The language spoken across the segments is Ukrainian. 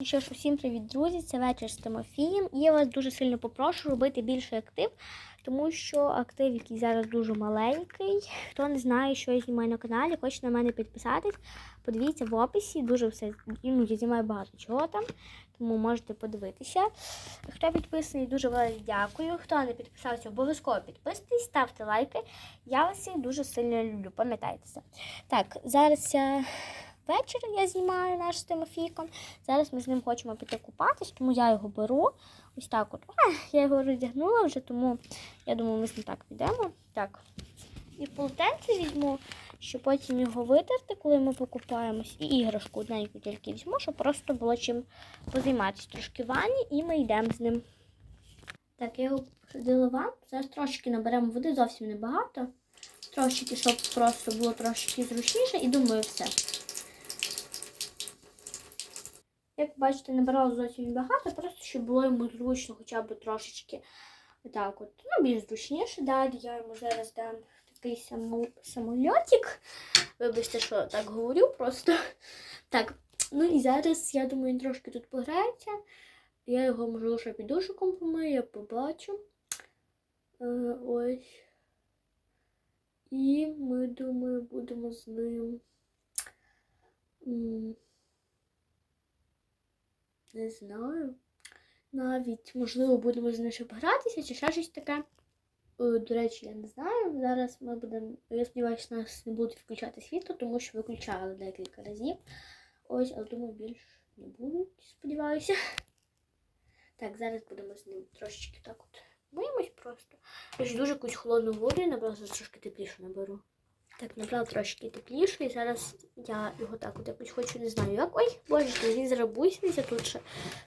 Ну Що ж, усім привіт, друзі! Це вечір з Тимофієм. І я вас дуже сильно попрошу робити більше актив, тому що актив, який зараз дуже маленький. Хто не знає, що я знімаю на каналі, хоче на мене підписатись. Подивіться в описі, дуже все ну, я знімаю багато чого там, тому можете подивитися. Хто підписаний, дуже велике дякую. Хто не підписався, обов'язково підписуйтесь, ставте лайки. Я вас всіх дуже сильно люблю, пам'ятайте це. Так, зараз я. Вечір я знімаю наш з Тимофійком. Зараз ми з ним хочемо піти купатись, тому я його беру. Ось так от. А, я його роздягнула вже, тому я думаю, ми з ним так підемо. Так. І полотенце візьму, щоб потім його витерти, коли ми покупаємось. І іграшку одненьку тільки візьму, щоб просто було чим позайматися трошки ванні, і ми йдемо з ним. Так, я його посадила в ванну. Зараз трошки наберемо води, зовсім небагато. Трошки, щоб просто було трошки зручніше, і думаю, все. Як бачите, набирала зовсім багато, просто щоб було йому зручно хоча б трошечки так от, ну, більш зручніше. Далі я йому зараз дам такий само, самольотик. Вибачте, що так говорю просто. Так, ну і зараз, я думаю, він трошки тут пограється. Я його, можливо, ще підушиком помию, я побачу. Е, ось. І ми, думаю, будемо з ним. Не знаю. Навіть, можливо, будемо з ним ще погратися чи ще щось таке. Е, До речі, я не знаю. Зараз ми будемо. Я сподіваюся, що нас не будуть включати світло, тому що виключали декілька разів. Ось, але думаю, більш не будуть, сподіваюся. Так, зараз будемо з ним трошечки так от миємось просто. Я ж дуже якусь холодну воду, я набрала трошки тепліше наберу. Так, набрала трошки тепліше, і зараз я його так от якось хочу, не знаю як. Ой, боже, він зараз тут ще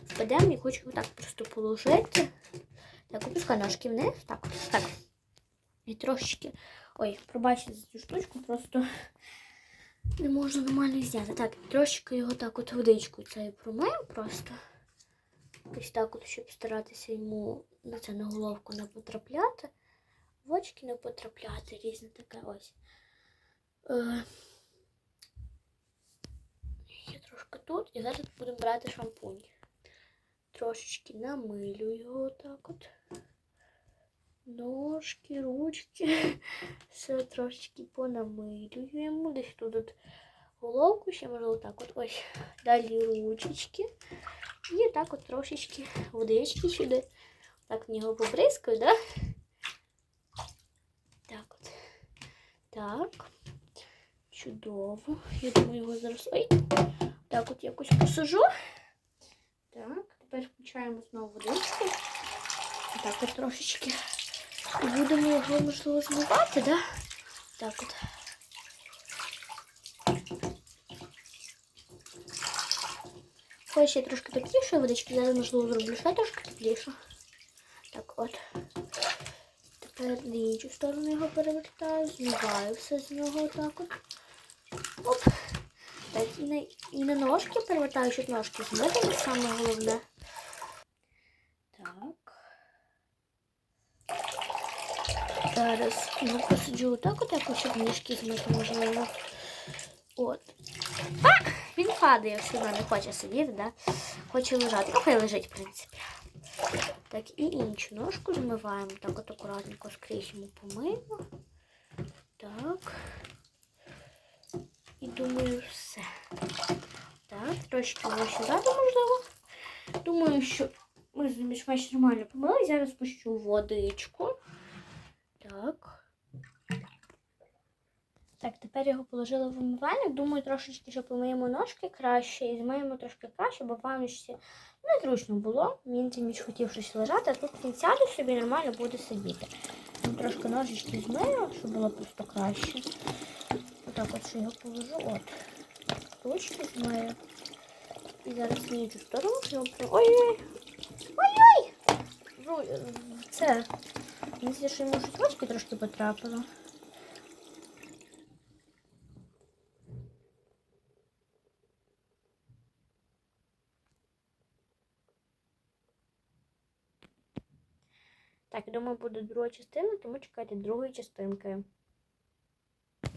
впадемо і хочу його так просто положити. Так, опускай ножки вниз. Так, так. І трошечки. Ой, пробачте за цю штучку, просто не можу нормально зняти. Так, трошечки його так от водичкою цією промию просто. Ось так от, щоб старатися йому на це на головку не потрапляти. В очки не потрапляти, різне таке ось. Е, Є трошки тут. І зараз будемо брати шампунь. Трошечки намилю його так от. Ножки, ручки. Все трошечки понамилюю йому. Десь тут от головку ще можливо так от. Ось. Далі ручечки. І так от трошечки водички сюди. Так в нього побризкаю, да? Так от. Так. Чудово. Я думаю, його зараз. Ой. Так от якось посажу. Так, тепер включаємо знову водичку. Так от трошечки. І будемо його, можливо, змивати, да? Так от. Ось ще трошки тепліше водички, зараз, можливо, зроблю ще трошки тепліше. Так от. На іншу сторону його перевертаю, змиваю все з нього отак от. Оп. Так, і на, і на ножки перевертаю, щоб ножки змити, саме головне. Так. Зараз його посаджу отак от, якось, щоб ніжки змити, можливо. От. А! Він падає все одно, не хоче сидіти, да? Хоче лежати. Ну, хай лежить, в принципі. Так, і іншу ножку змиваємо. Так от акуратненько скрізь йому помиємо. Так. І думаю, все. Так, трошки ось сюди, можливо. Думаю, що ми більш-менш нормально помили. Зараз пущу водичку. Так. Так, тепер його положила в умивальник. Думаю, трошечки, що помиємо ножки краще і змиємо трошки краще, бо в ванночці незручно було. Він тим ніж хотів щось лежати, а тут він сяде собі нормально буде сидіти. Трошки ножички змию, щоб було просто краще. Отак от що його положу. От. Ручки змию. І зараз в іншу сторону Ой-ой! Ой-ой! Це. Мені здається, що йому щось в трошки потрапило. Так, я думаю, буде друга частина, тому чекайте другої частинки.